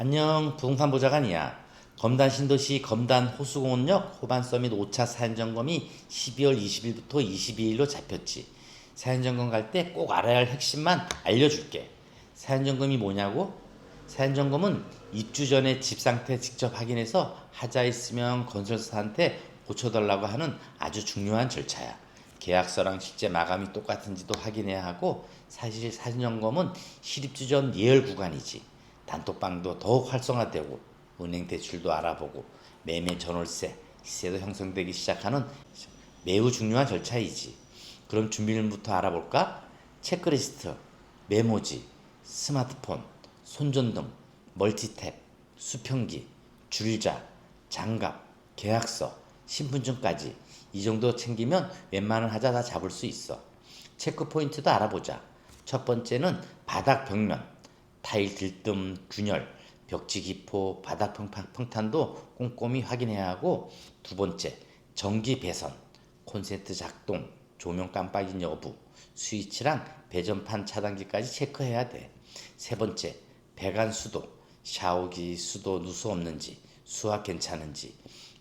안녕 부동산 보좌관이야. 검단 신도시 검단 호수공원역 호반 서밋 5차 사연 점검이 12월 20일부터 22일로 잡혔지. 사연 점검 갈 때 꼭 알아야 할 핵심만 알려줄게. 사연 점검이 뭐냐고? 사연 점검은 입주 전에 집 상태 직접 확인해서 하자 있으면 건설사한테 고쳐달라고 하는 아주 중요한 절차야. 계약서랑 실제 마감이 똑같은지도 확인해야 하고 사실 사전 점검은 실입주 전 예열 구간이지. 단톡방도 더욱 활성화되고 은행 대출도 알아보고 매매 전월세, 시세도 형성되기 시작하는 매우 중요한 절차이지. 그럼 준비물부터 알아볼까? 체크리스트, 메모지, 스마트폰, 손전등, 멀티탭, 수평기, 줄자, 장갑, 계약서, 신분증까지 이 정도 챙기면 웬만한 하자 다 잡을 수 있어. 체크 포인트도 알아보자. 첫 번째는 바닥 벽면, 타일 들뜸, 균열, 벽지 기포, 바닥 평탄도 꼼꼼히 확인해야 하고 두 번째, 전기 배선, 콘센트 작동, 조명 깜빡인 여부, 스위치랑 배전판 차단기까지 체크해야 돼. 세 번째, 배관 수도, 샤워기 수도 누수 없는지, 수압 괜찮은지,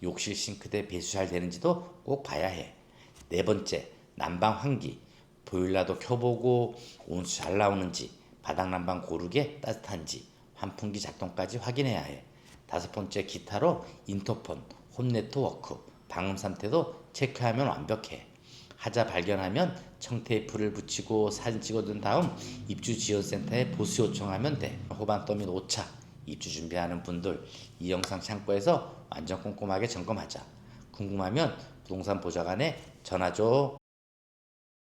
욕실 싱크대 배수 잘 되는지도 꼭 봐야 해. 네 번째, 난방 환기, 보일러도 켜보고 온수 잘 나오는지, 바닥 난방 고르게 따뜻한지, 환풍기 작동까지 확인해야 해. 다섯 번째, 기타로 인터폰, 홈 네트워크, 방음 상태도 체크하면 완벽해. 하자 발견하면 청테이프를 붙이고 사진 찍어둔 다음 입주 지원센터에 보수 요청하면 돼. 호반 더밋 5차 입주 준비하는 분들 이 영상 참고해서 완전 꼼꼼하게 점검하자. 궁금하면 부동산 보좌관에 전화 줘.